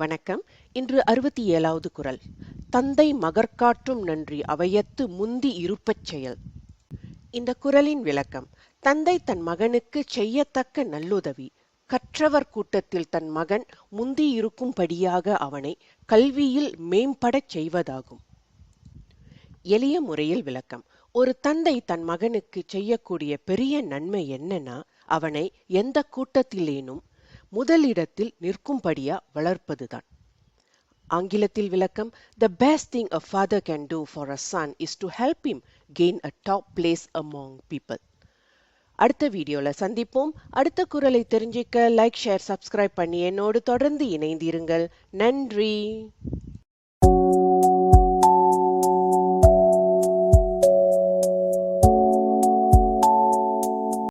வணக்கம். இன்று அறுபத்தி ஏழாவது குரல். தந்தை மகற்காற்றும் நன்றி அவையத்து முந்தி இருப்பச் செயல். இந்த குரலின் விளக்கம் தந்தை தன் மகனுக்கு செய்யத்தக்க நல்லுதவி. கற்றவர் கூட்டத்தில் தன் மகன் முந்தி இருக்கும்படியாக அவனை கல்வியில் மேம்படச் செய்வதாகும். எளிய முறையில் விளக்கம் ஒரு தந்தை தன் மகனுக்கு செய்யக்கூடிய பெரிய நன்மை என்னன்னா அவனை எந்த கூட்டத்திலேனும் முதலிடத்தில் நிற்கும்படியா வளர்ப்பதுதான். ஆங்கிலத்தில் விளக்கம் the best thing a father can do for a son is to help him gain a top place among people அடுத்த வீடியோவில் சந்திப்போம். அடுத்த குரலை தெரிஞ்சிக்க லைக் ஷேர் சப்ஸ்கிரைப் பண்ணி என்னோடு தொடர்ந்து இணைந்திருங்கள். நன்றி.